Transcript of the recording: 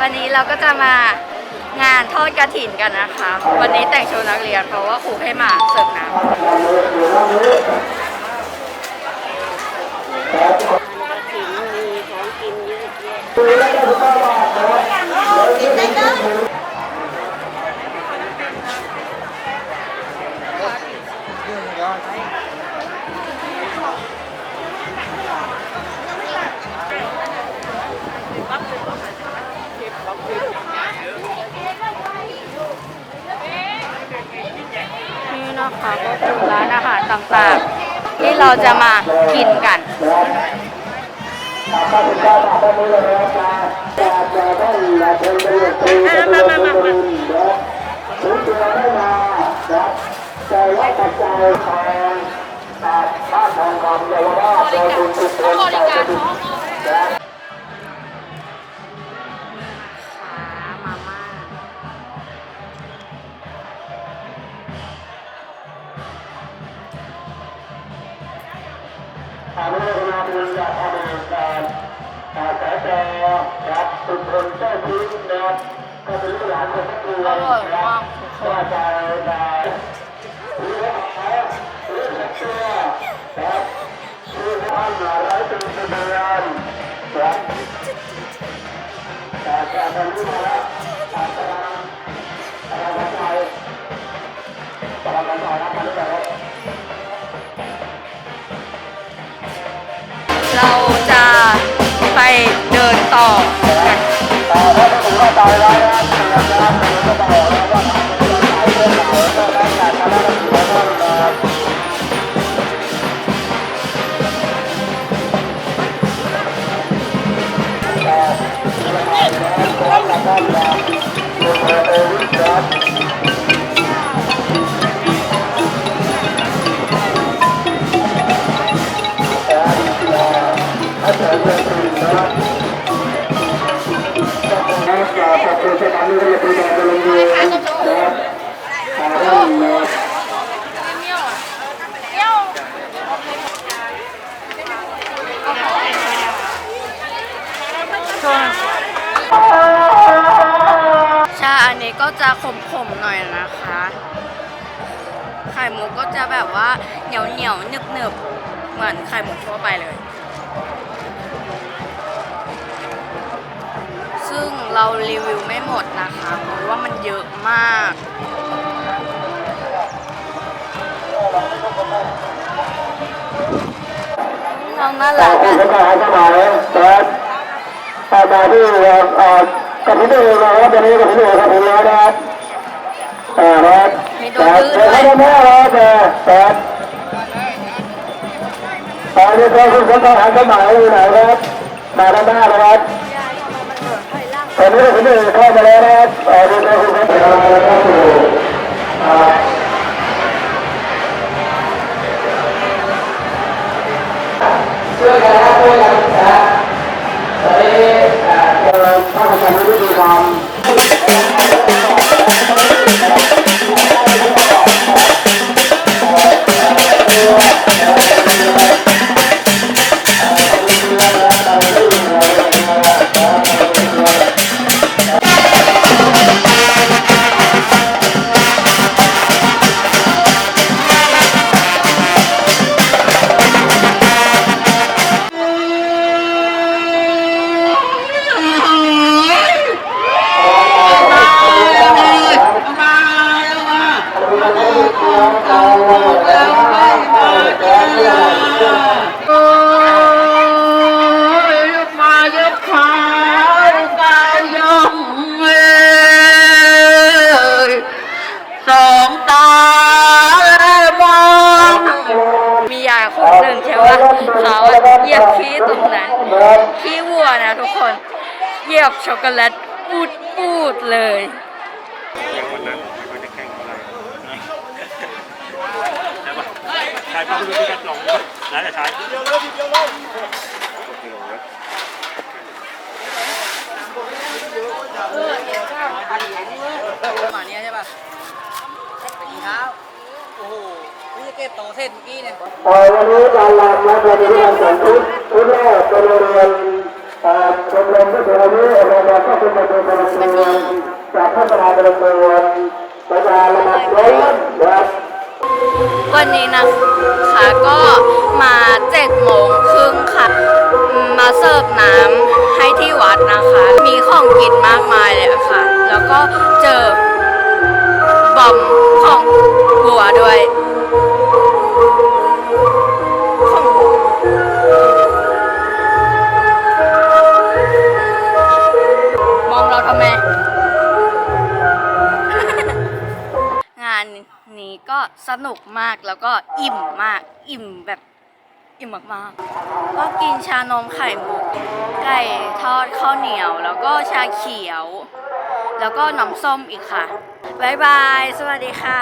วันนี้เราก็จะมางานทอดกระถินกันนะคะ วันนี้แต่งชุดนักเรียนเพราะว่าครูให้มาเสิร์ฟน้ำ นี่ะก็คือร้านอาหารต่างๆ ที่เราจะมากินกันมามามามาขา นุโมทนาบุญกับอดีตการอาสาจครับสุพลเจ้าพื้นนะครับก็เป็นลูกหลานของพระครูอร่อยครับกทุกคก็นจะได้รู้ว่าเขาเรื่องเชื่อครับชื่อท่าหลายร้อยปีเป็นเดือนครับแต่จะเป็นที่มาแล้วอา ไม่ นะครับขอบคุณสถานีวิทยุการลงทุนนะครับขอบคุณนะครับชาอันนี้ก็จะขมๆหน่อยนะคะ ไข่มุกก็จะแบบว่าเหนียวเหนียวๆหนึบหนึบเหมือนไข่มุกทั่วไปเลย ซึ่ง เรารีวิวไม่หมดนะคะเพราะว่ามันเยอะมากน้องน่าขรัอบกคุณอะสถานสมัยนะครับอาจารย์ที่เอ่อกับพี่ดูนะครับตอนนี้กับพี่ดูครับผมแล้วนะครับอ่าครับครับเดี๋ยวให้แม่ครับครับตอนนี้ก็คุณสถานสมัยอยู่ไหนครับมาด้านหน้านะครับ ตอนนี้กับพี่ดูเข้ามาแล้วนะครับตอนนี้ก็คุณสถานสมัยอ่าช่วยกันนะช่วยกันนะตอนนี้เราเข้าทำวิธีการ มียายคนหนึ่งใช่ว่าเขาเหยียบขี้ตรงนั้น ขี้วัวนะทุกคนเหยียบช็อกโกแลตปูดปูดเลยอย่างวันนั้นไม่ค่อยจะแข่งเท่าไร่ใช่ปะใช่ปะคุณพี่แคทลองแล้วแต่ใช้เดียวเลยเดียวเลยโอเคเลย หมาเนี่ยใช่ป่ะไปกินข้าว โอ้โห นี่จะเก็บโตเส้นเมื่อกี้เนี่ยวันนี้การรำนะเป็นเรื่องของชุดชุดแรกเป็นเรียนเอ่อชมรมผู้สูงอายุโรงเรียนก็คือขึ้นมาเป็นกำลังเมืองจากพัฒนาเป็นเมืองประชาละมันร้อนนะครับวันนี้นะคะก็มาเจ็ดโมงครึ่งค่ะ มาเสิร์ฟน้ำให้ที่วัดนะคะ มีของกินมากมายเลยค่ะ แล้วก็เจอบอมของบัวด้วย นี้ก็สนุกมากแล้วก็อิ่มมาก อิ่มแบบอิ่มมากๆก็กินชานมไข่มุก ไก่ทอดข้าวเหนียว แล้วก็ชาเขียว แล้วก็น้ำส้มอีกค่ะบ๊ายบาย สวัสดีค่ะ